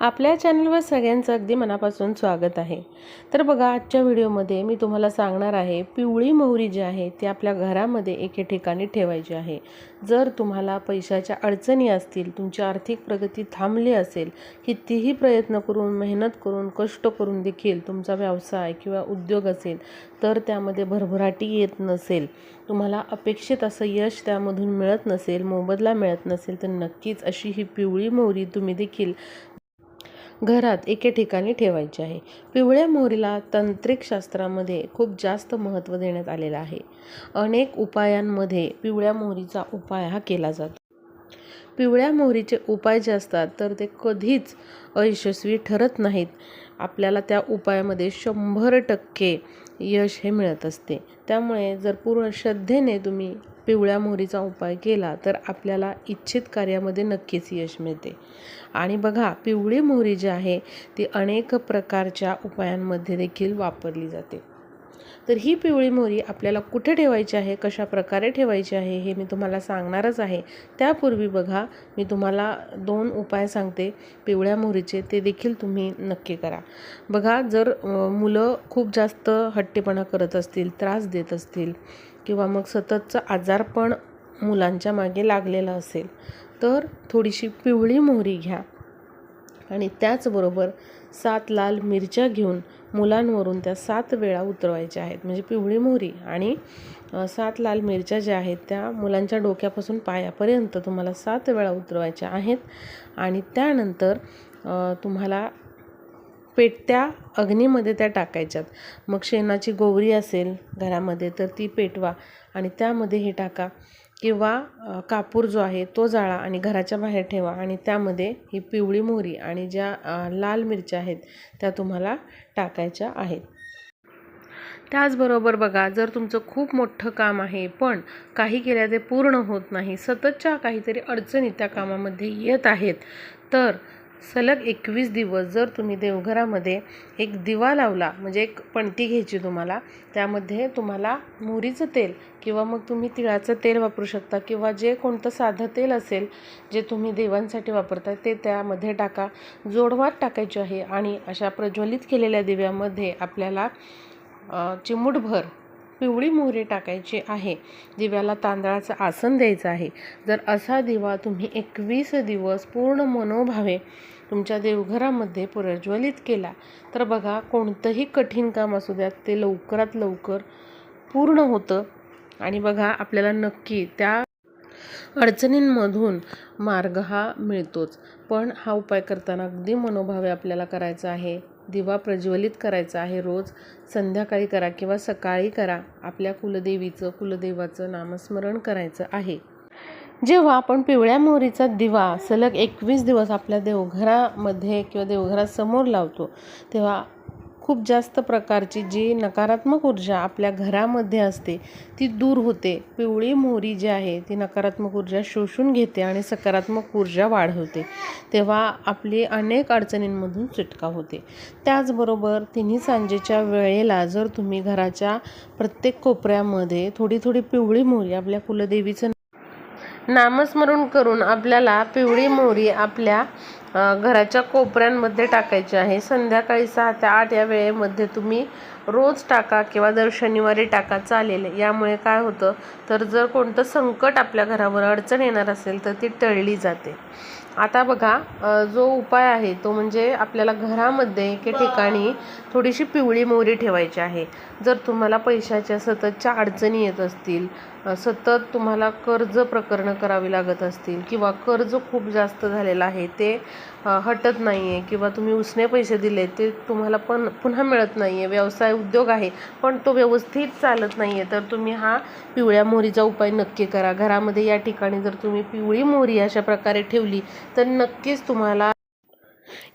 आपल्या चॅनलवर सगळ्यांचं अगदी मनापासून स्वागत आहे. तर बघा आजच्या व्हिडिओमध्ये मी तुम्हाला सांगणार आहे पिवळी मोहरी जी आहे ती आपल्या घरामध्ये एके ठिकाणी ठेवायची आहे. जर तुम्हाला पैशाच्या अडचणी असतील तुमची आर्थिक प्रगती थांबली असेल कितीही प्रयत्न करून मेहनत करून कष्ट करून देखील तुमचा व्यवसाय किंवा उद्योग असेल तर त्यामध्ये भरभराटी येत नसेल. तुम्हाला अपेक्षित असं यश त्यामधून मिळत नसेल मोबदला मिळत नसेल तर नक्कीच अशी ही पिवळी मोहरी तुम्ही देखील घरात एके ठिकाणी ठेवायची आहे. पिवळ्या मोहरीला तांत्रिक शास्त्रामध्ये खूप जास्त महत्त्व देण्यात आलेलं आहे. अनेक उपायांमध्ये पिवळ्या मोहरीचा उपाय हा केला जातो. पिवळ्या मोहरीचे उपाय जे असतात तर ते कधीच अयशस्वी ठरत नाहीत. आपल्याला त्या उपायामध्ये शंभर टक्के यश हे मिळत असते. त्यामुळे जर पूर्ण श्रद्धेने तुम्ही पिवळ्या मोहरीचा उपाय केला तर आपल्याला इच्छित कार्यामध्ये नक्कीच यश मिळते. आणि बघा पिवळी मोहरी जी आहे ती अनेक प्रकारच्या उपायांमध्ये देखील वापरली जाते. तर ही पिवळी मोहरी आपल्याला कुठे ठेवायची आहे कशा प्रकारे ठेवायची आहे हे मी तुम्हाला सांगणारच आहे. त्यापूर्वी बघा मी तुम्हाला दोन उपाय सांगते. पिवळ्या मोहरीचे ते देखील तुम्ही नक्की करा. बघा जर मुलं खूप जास्त हट्टेपणा करत असतील त्रास देत असतील किंवा मग सततचं आजारपण मुलांच्या मागे लागलेलं असेल तर थोडीशी पिवळी मोहरी घ्या. आणि त्याचबरोबर सात लाल मिरच्या घेऊन मुलांवरून त्या सात वेळा उतरवायच्या आहेत. म्हणजे पिवळी मोहरी आणि सात लाल मिरच्या ज्या आहेत त्या मुलांच्या डोक्यापासून पायापर्यंत तुम्हाला सात वेळा उतरवायच्या आहेत. आणि त्यानंतर तुम्हाला पेटत्या अग्नीमध्ये त्या टाकायच्यात. मग शेणाची गोवरी असेल घरामध्ये तर ती पेटवा आणि त्यामध्ये हे टाका. किंवा कापूर जो आहे तो जाळा आणि घराच्या बाहेर ठेवा आणि त्यामध्ये ही पिवळी मोहरी आणि ज्या लाल मिरच्या आहेत त्या तुम्हाला टाकायच्या आहेत. त्याचबरोबर बघा जर तुमचं खूप मोठं काम आहे पण काही केल्या ते पूर्ण होत नाही सततच्या काहीतरी अडचणी त्या कामामध्ये येत आहेत तर सलग एकवीस दिवस जर तुम्ही देवघरामध्ये एक दिवा लावला म्हणजे एक पणती घ्यायची तुम्हाला त्यामध्ये तुम्हाला मोहरीचं तेल किंवा मग तुम्ही तिळाचं तेल वापरू शकता किंवा जे कोणतं साधं तेल असेल जे तुम्ही देवांसाठी वापरता ते त्यामध्ये टाका. जोडवात टाकायचे आहे आणि अशा प्रज्वलित केलेल्या दिव्यामध्ये आपल्याला चिमूटभर पिवळी मोहरी टाकायची आहे. दिव्याला तांदळाचं आसन द्यायचं आहे. जर असा दिवा तुम्ही एकवीस दिवस पूर्ण मनोभावे तुमच्या देवघरामध्ये प्रज्वलित केला तर बघा कोणतंही कठीण काम असू द्यात ते लवकरात लवकर पूर्ण होतं. आणि बघा आपल्याला नक्की त्या अडचणींमधून मार्ग हा मिळतोच. पण हा उपाय करताना अगदी मनोभावे आपल्याला करायचा आहे. दिवा प्रज्वलित करायचा आहे. रोज संध्याकाळी करा किंवा सकाळी करा. आपल्या कुलदेवीचं कुलदेवाचं नामस्मरण करायचं आहे. जेव्हा आपण पिवळ्या मोहरीचा दिवा सलग एकवीस दिवस आपल्या देवघरामध्ये किंवा देवघरासमोर लावतो तेव्हा खूप जास्त प्रकारची जी नकारात्मक ऊर्जा आपल्या घरामध्ये असते ती दूर होते. पिवळी मोहरी जी आहे ती नकारात्मक ऊर्जा शोषून घेते आणि सकारात्मक ऊर्जा वाढवते. तेव्हा आपली अनेक अडचणींमधून सुटका होते. त्याचबरोबर तिन्ही सांजेच्या वेळेला जर तुम्ही घराच्या प्रत्येक कोपऱ्यामध्ये थोडी थोडी पिवळी मोहरी आपल्या कुलदेवीचं नामस्मरण करून आपल्याला पिवळी मोहरी आपल्या घराच्या कोपऱ्यांमध्ये टाकायचे आहे. संध्याकाळी सहा ते आठ या वेळेमध्ये तुम्ही रोज टाका किंवा दर शनिवारी टाका चालेल. यामुळे काय होतं तर जर कोणतं संकट आपल्या घरावर अडचण येणार असेल तर ती टळली जाते. आता बघा जो उपाय आहे तो म्हणजे आपल्याला घरामध्ये एके ठिकाणी थोडीशी पिवळी मोहरी ठेवायची आहे. जर तुम्हाला पैशाच्या सततच्या अडचणी येत असतील सतत तुम्हाला कर्ज प्रकरणं करावी लागत असतील किंवा कर्ज खूप जास्त झालेलं आहे ते हटत नाही आहे किंवा तुम्ही उसने पैसे दिले ते तुम्हाला पण पुन्हा मिळत नाही आहे व्यवसाय उद्योग आहे पण तो व्यवस्थित चालत नाही आहे तर तुम्ही हा पिवळ्या मोहरीचा उपाय नक्की करा. घरामध्ये या ठिकाणी जर तुम्ही पिवळी मोहरी अशा प्रकारे ठेवली तर नक्कीच तुम्हाला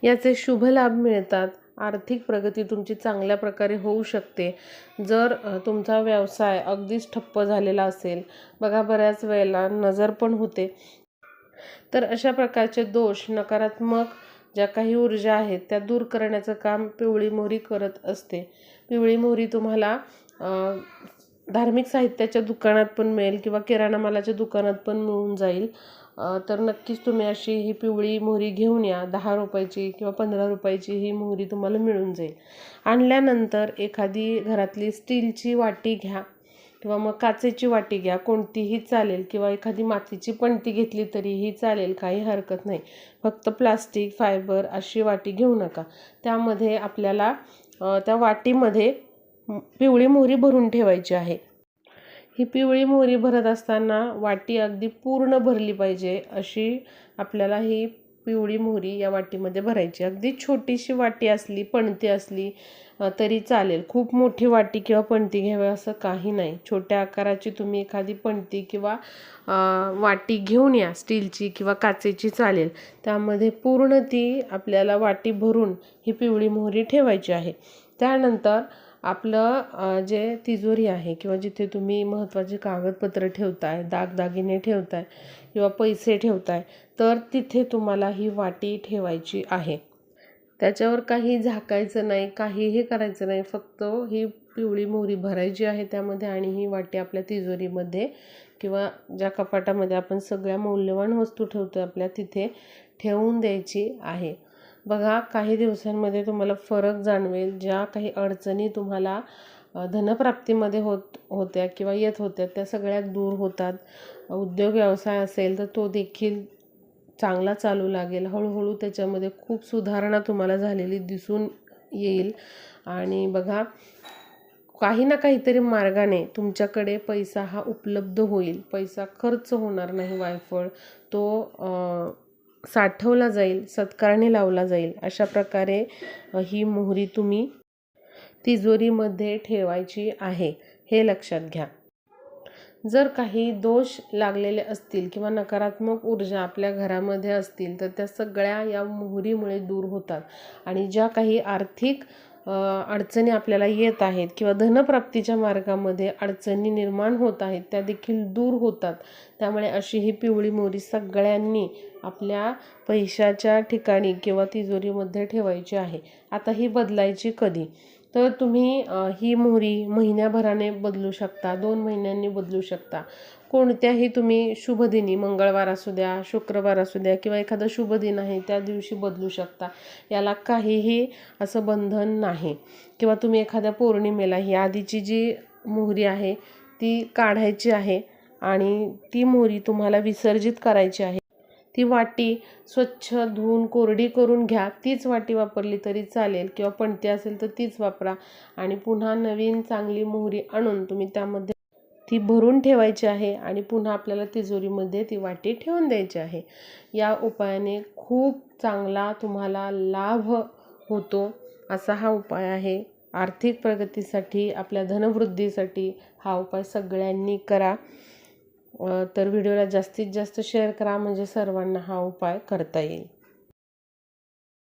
याचे शुभ लाभ मिळतात. आर्थिक प्रगती तुमची चांगल्या प्रकारे होऊ शकते. जर तुमचा व्यवसाय अगदीच ठप्प झालेला असेल बघा बऱ्याच वेळेला नजर पण होते. तर अशा प्रकारचे दोष नकारात्मक ज्या काही ऊर्जा आहेत त्या दूर करण्याचं काम पिवळी मोहरी करत असते. पिवळी मोहरी तुम्हाला धार्मिक साहित्याच्या दुकानात पण मिळेल किंवा किराणा मालाच्या दुकानात पण मिळून जाईल. तर नक्कीच तुम्ही अशी ही पिवळी मोहरी घेऊन या. दहा रुपयाची किंवा पंधरा रुपयाची ही मोहरी तुम्हाला मिळून जाईल. आणल्यानंतर एखादी घरातली स्टीलची वाटी घ्या. किंवा मग काचेची वाटी घ्या कोणतीही चालेल किंवा एखादी मातीची पणती घेतली तरीही चालेल काही हरकत नाही. फक्त प्लास्टिक फायबर अशी वाटी घेऊ नका. त्यामध्ये आपल्याला त्या वाटीमध्ये पिवळी मोहरी भरून ठेवायची आहे. ही पिवळी मोहरी भरत असताना वाटी अगदी पूर्ण भरली पाहिजे अशी आपल्याला ही पिवळी मोहरी या वाटीमध्ये भरायची. अगदी छोटीशी वाटी असली पणती असली तरी चालेल. खूप मोठी वाटी किंवा पणती घ्यावी असं काही नाही. छोट्या आकाराची तुम्ही एखादी पणती किंवा वाटी घेऊन या. स्टीलची किंवा काचेची चालेल. त्यामध्ये पूर्ण ती आपल्याला वाटी भरून ही पिवळी मोहरी ठेवायची आहे. त्यानंतर आपलं जे तिजोरी आहे किंवा जिथे तुम्ही महत्त्वाचे कागदपत्र ठेवताय दागदागिने ठेवताय किंवा पैसे ठेवताय तर तिथे तुम्हाला ही वाटी ठेवायची आहे. त्याच्यावर काही झाकायचं नाही काहीही करायचं नाही फक्त ही पिवळी मोहरी भरायची आहे त्यामध्ये आणि ही वाटी आपल्या तिजोरीमध्ये किंवा ज्या कपाटामध्ये आपण सगळ्या मौल्यवान वस्तू ठेवतो आपल्या तिथे ठेवून द्यायची आहे. बघा काही दिवसांमध्ये तुम्हाला फरक जाणवेल. ज्या काही अडचणी तुम्हाला धनप्राप्तीमध्ये होत होत्या किंवा येत होत्या त्या सगळ्या दूर होतात. उद्योग व्यवसाय असेल तर तो देखील चांगला चालू लागेल. हळूहळू त्याच्यामध्ये खूप सुधारणा तुम्हाला झालेली दिसून येईल. आणि बघा काही ना काहीतरी मार्गाने तुमच्याकडे पैसा हा उपलब्ध होईल. पैसा खर्च होणार नाही वायफळ. तो साठवला जाईल सत्कारणी लावला जाईल अशा प्रकारे ही मोहरी तुम्ही तिजोरीमध्ये ठेवायची आहे हे लक्षात घ्या. जर काही दोष लागलेले असतील किंवा नकारात्मक ऊर्जा आपल्या घरामध्ये असतील तर त्या सगळ्या या मोहरीमुळे दूर होतात. आणि ज्या काही आर्थिक अडचणी आपल्याला येत आहेत किंवा धनप्राप्तीच्या मार्गामध्ये अडचणी निर्माण होत आहेत त्या देखील दूर होतात. त्यामुळे अशी ही पिवळी मोहरी सगळ्यांनी आपल्या पैशाच्या ठिकाणी किंवा तिजोरीमध्ये ठेवायची आहे. आता ही बदलायची कधी? तर तुम्ही ही मोहरी महिन्याभराने बदलू शकता दोन महिन्यांनी बदलू शकता. कोणत्याही तुम्ही शुभदिनी मंगळवार असू द्या शुक्रवार असू द्या किंवा एखादा शुभदिन आहे त्या दिवशी बदलू शकता. याला काहीही असं बंधन नाही. किंवा तुम्ही एखाद्या पौर्णिमेला ही आधीची जी मोहरी आहे ती काढायची आहे आणि ती मोहरी तुम्हाला विसर्जित करायची आहे. ती वाटी स्वच्छ धुवून कोरडी करून घ्या. तीच वाटी वापरली तरी चालेल किंवा पणती असेल तर तीच वापरा. आणि पुन्हा नवीन चांगली मोहरी आणून तुम्ही त्यामध्ये ती भरून ठेवायची आहे आणि पुन्हा आपल्याला तिजोरीमध्ये ती वाटी ठेवून द्यायची आहे. या उपायाने खूप चांगला तुम्हाला लाभ होतो. असा हा उपाय आहे. आर्थिक प्रगतीसाठी आपल्या धनवृद्धीसाठी हा उपाय सगळ्यांनी करा. तर व्हिडिओला जास्तीत जास्त शेअर करा म्हणजे सर्वांना हा उपाय करता येईल.